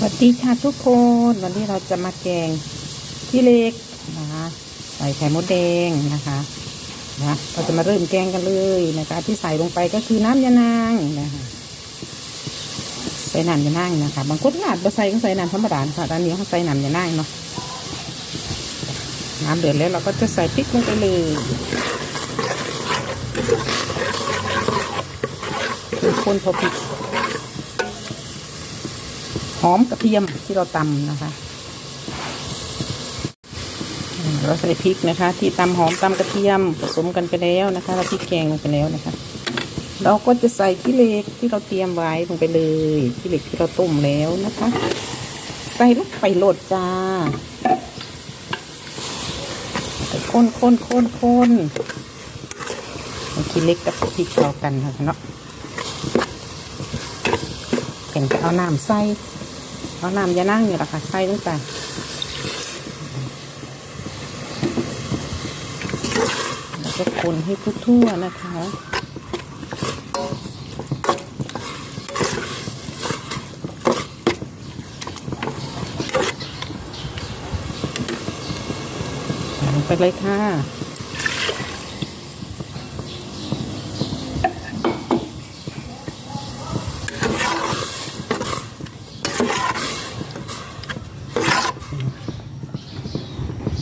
สวัสดีค่ะทุกคนวันนี้เราจะมาแกงที่เล็กนะคะใส่ไข่มดแดงนะคะนะเราจะมาเริ่มแกงกันเลยนะคะ ที่ใส่ลงไปก็คือน้ำยานางนะคะใส่น้ำยานางนะคะบางคนอาจจะใส่ก็ใส่น้ำธรรมดาค่ะด้านนี้เขาใส่น้ำยานางเนาะน้ำเดือดแล้วเราก็จะใส่พริกลงไปเลยคนพอพริก หอมกระเทียมที่เราตำนะคะ เราใส่พริกนะคะ ที่ตำหอมตำกระเทียมผสมกันไปแล้วนะคะ เราพริกแกงลงไปแล้วนะคะ เราก็จะใส่ขี้เหล็กที่เราเตรียมไว้ลงไปเลยขี้เหล็กที่เราต้มแล้วนะคะ ใส่ลงไปโหลดจ้าคนคนคนคนขี้เหล็กกับพริกเข้ากันนะคะเนาะเห็นเอาน้ำใส่ เอาน้ำยานั่งเนี่ละค่ะใส่ลงไปแล้วก็คนให้ทั่วๆนะคะไปเลยค่ะ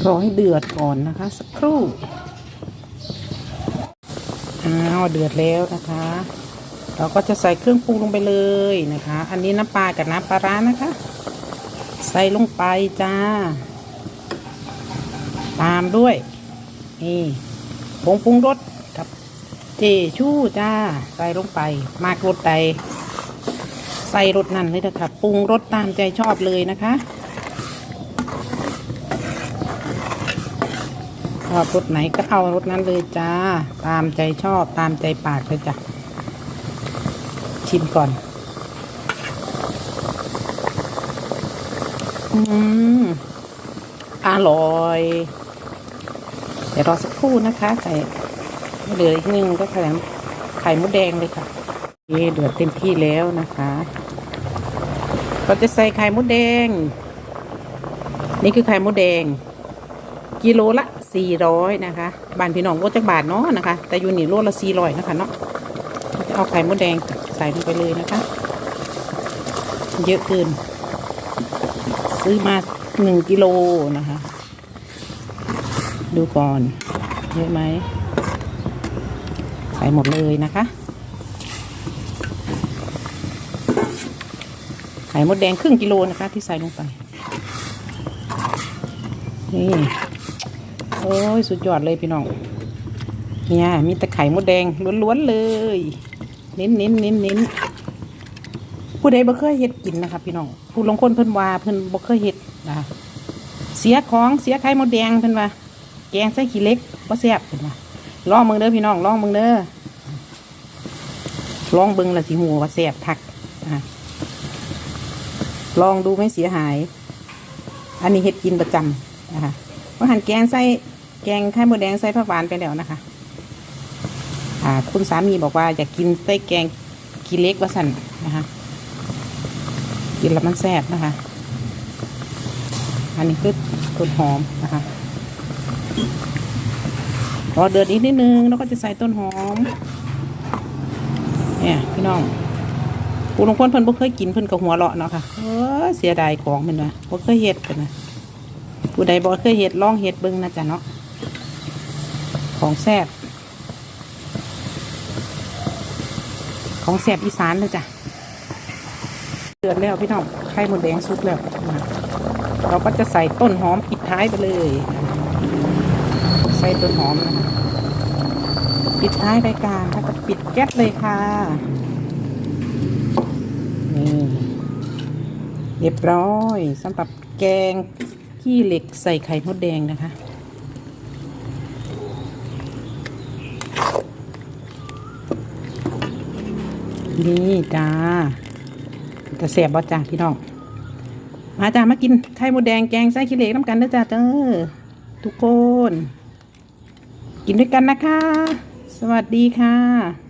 รอให้เดือดก่อนนะคะ สักครู่อ้าวเดือดแล้วนะคะ เราก็จะใส่เครื่องปรุงลงไปเลยนะคะ อันนี้น้ำปลากับน้ำปลาร้านะคะ ใส่ลงไปจ้า ตามด้วยนี่ผงปรุงรสกับเจชู่จ้า ใส่ลงไป มากรสใดใส่รสนั่นเลยนะคะปรุงรสตามใจชอบเลยนะคะ ชอบรสไหนก็เอารสนั้นเลยจ้า ตามใจชอบตามใจปากเลยจ้ะ ชิมก่อน อืม อร่อย เดี๋ยวรอสักครู่นะคะ ใส่เหลืออีกนึงก็ไข่ไข่มดแดงเลยค่ะเย่เดือดเต็มที่แล้วนะคะเราจะใส่ไข่มดแดง นี่คือไข่มดแดง กิโลละ สี่ร้อยนะคะบานพี่น้องโลจักบาทเนาะนะคะ แต่อยู่นี่โลละสี่ร้อยนะคะเนาะจะเอาไข่มดแดงใส่ลงไปเลยนะคะ เยอะเกิน ซื้อมาหนึ่งกิโลนะคะ ดูก่อน เยอะไหมใส่หมดเลยนะคะ ไข่มดแดงครึ่งกิโลนะคะ ที่ใส่ลงไป นี่ โอ้ย สุดยอดเลยพี่น้อง เนี่ยมีแต่ไข่มดแดงล้วนๆเลย เน้นเน้นเน้นเน้นผู้ใดบ่เคยเฮ็ดกินนะคะพี่น้องผู้ลงคนเพิ่นว่าเพิ่นบ่เคยเฮ็ดนะเสียของเสียไข่มดแดงเพิ่นว่าแกงใส่ขี้เล็กบ่แซ่บเพิ่นว่าลองเบิ่งเด้อพี่น้องลองเบิ่งเด้อลองเบิ่งละสิหูว่าแซ่บคักนะลองดูไม่เสียหาย อันนี้เฮ็ดกินประจำนะคะว่าหั่นแกงใส่ แกงไข่มดแดงใส่ผักหวานไปแล้วนะคะอ่าคุณสามีบอกว่าอยากกินไส้แกงกีเล็กว่าสันนะคะ กินแล้วมันแซ่บนะคะ อันนี้คือต้นหอมนะคะพอเดือดอีกนิดนึงแล้วก็จะใส่ต้นหอม เนี่ยพี่น้องผู้ลงคนเพิ่นบ่เคยกินเพิ่นก็หัวเราะเนาะค่ะเออเสียดายของเพิ่นว่าบ่เคยเฮ็ดเพิ่นนะผู้ใดบอกเคยเห็ดลองเห็ดเบิ้งนะจ๊ะเนาะ ของแซ่บของแซ่บอีสานเลยจ้ะเดือดแล้วพี่น้องไข่หมดแดงสุกแล้วเราก็จะใส่ต้นหอมปิดท้ายไปเลย ใส่ต้นหอมนะคะปิดท้ายรายการแล้วก็ปิดแก๊สเลยค่ะนี่เรียบร้อยสำหรับแกงขี้เหล็กใส่ไข่มดแดงนะคะ นี่จ้าจะเสียบบ่จ้าพี่น้อง มาจ้ามากินไข่มดแดงแกงไส้ขี้เหล็กน้ำกันนะจ้าเจ้อทุกคน กินด้วยกันนะคะ สวัสดีค่ะ